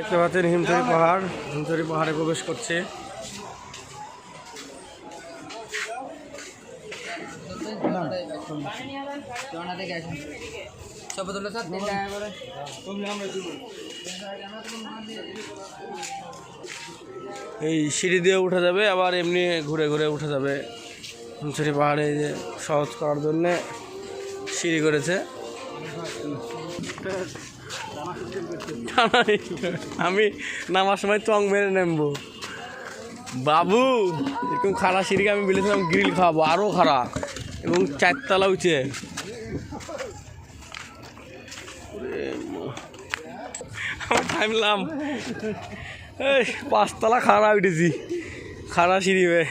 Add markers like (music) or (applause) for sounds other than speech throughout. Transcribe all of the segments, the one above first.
দেখতে পাচ্ছেন হিমছড়ি পাহাড়। হিমছড়ি পাহাড়ে প্রবেশ করছে। এই সিঁড়ি দিয়ে উঠা যাবে, আবার এমনি ঘুরে ঘুরে উঠা যাবে। হিমছড়ি পাহাড়ে যে সহজ করার জন্যে সিঁড়ি করেছে। আমি নামার সময় চং মেরে নেমবো। বাবু, এরকম খারাপ সিঁড়িকে আমি বলেছিলাম গ্রিল খাওয়াবো আরও খারাপ এবং চারতলা উঠে আমি থামলাম। এই, পাঁচতলা খাড়া উঠেছি। খাড়া সিঁড়ি বে।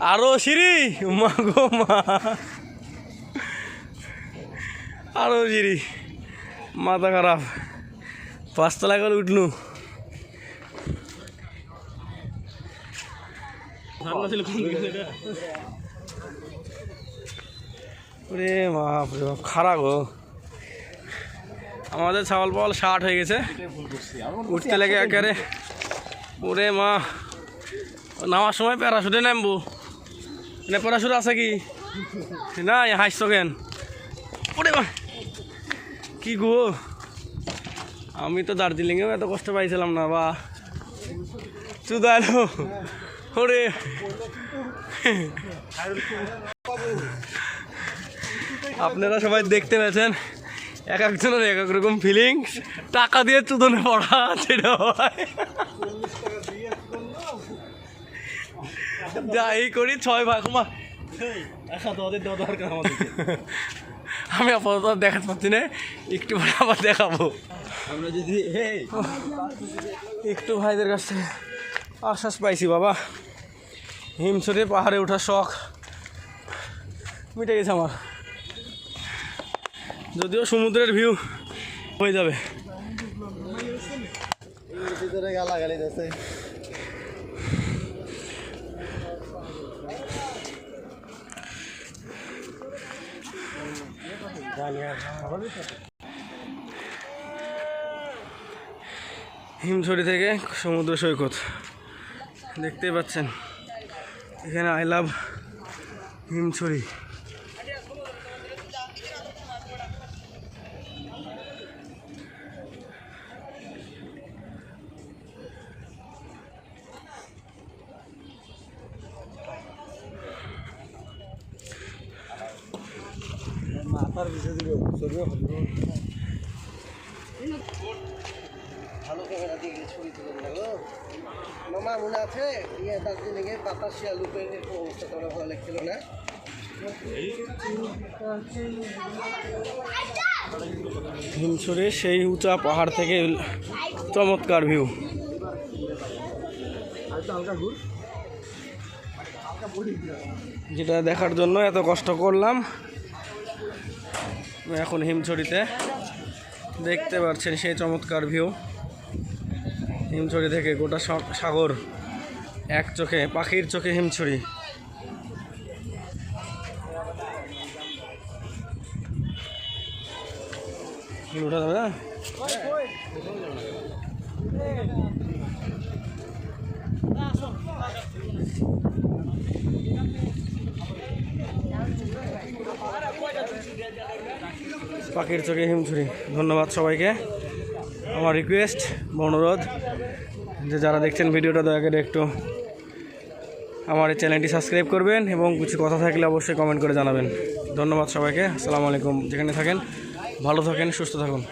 আরও সিঁড়ি? মা গো মা। আরও সিঁড়ি। মাথা খারাপ। পাঁচতলা করে উঠলু। বাপ খারাপ গো। আমাদের ছাগল পাল ষাট হয়ে গেছে। উঠতে লেগে একেবারে। ওরে মা নামার সময় প্যারাশুটে নামবো। না প্যারাশুট আছে কি? না হাসছো কেন? ওরে মা কি গো? আমি তো দার্জিলিংয়েও এত কষ্ট পাইছিলাম না বা। চুদালো ওরে। আপনারা সবাই দেখতে পেয়েছেন এক একজনের এক এক রকম ফিলিংস টাকা দিয়ে চুদনে পড়া সেটা হয় যাই করি ছয় ভাগ মা (laughs) আমি আপাতত দেখাতে পাচ্ছি না একটু পরে আবার দেখাবো। আমরা যদি একটু ভাইদের কাছ থেকে আশ্বাস পাইছি বাবা। হিমছড়ে পাহাড়ে ওঠার শখ মিটে গেছে আমার। যদিও সমুদ্রের ভিউ হয়ে যাবে। হিমছড়ি থেকে সমুদ্র সৈকত। দেখতেই পাচ্ছেন। এখানে আই লাভ হিমছড়ি। ভালো ক্যামেরা দিয়ে ছবি তুলে গেল মামা মনে আছে ইয়ে দার্জিলিং এ বাতাসিয়া লুপের অবস্থা তোমরা ভালো লাগছিল না হিমছড়ি সেই উঁচা পাহাড় থেকে চমৎকার ভিউ যেটা দেখার জন্য এত কষ্ট করলাম। এখন হিমছড়িতে দেখতে পাচ্ছেন সেই চমৎকার ভিউ হিমছড়ি থেকে গোটা সাগর এক চোখে, পাখির চোখে হিমছড়ি। উঠা পাখির চোখে হিমছুরি। ধন্যবাদ সবাইকে। আমার রিকোয়েস্ট অনুরোধ যে যারা দেখছেন ভিডিওটা, দয়া করে একটু আমার এই চ্যানেলটি সাবস্ক্রাইব করবেন এবং কিছু কথা থাকলে অবশ্যই কমেন্ট করে জানাবেন। ধন্যবাদ সবাইকে। আসসালামু আলাইকুম। যেখানে থাকেন, ভালো থাকেন, সুস্থ থাকুন।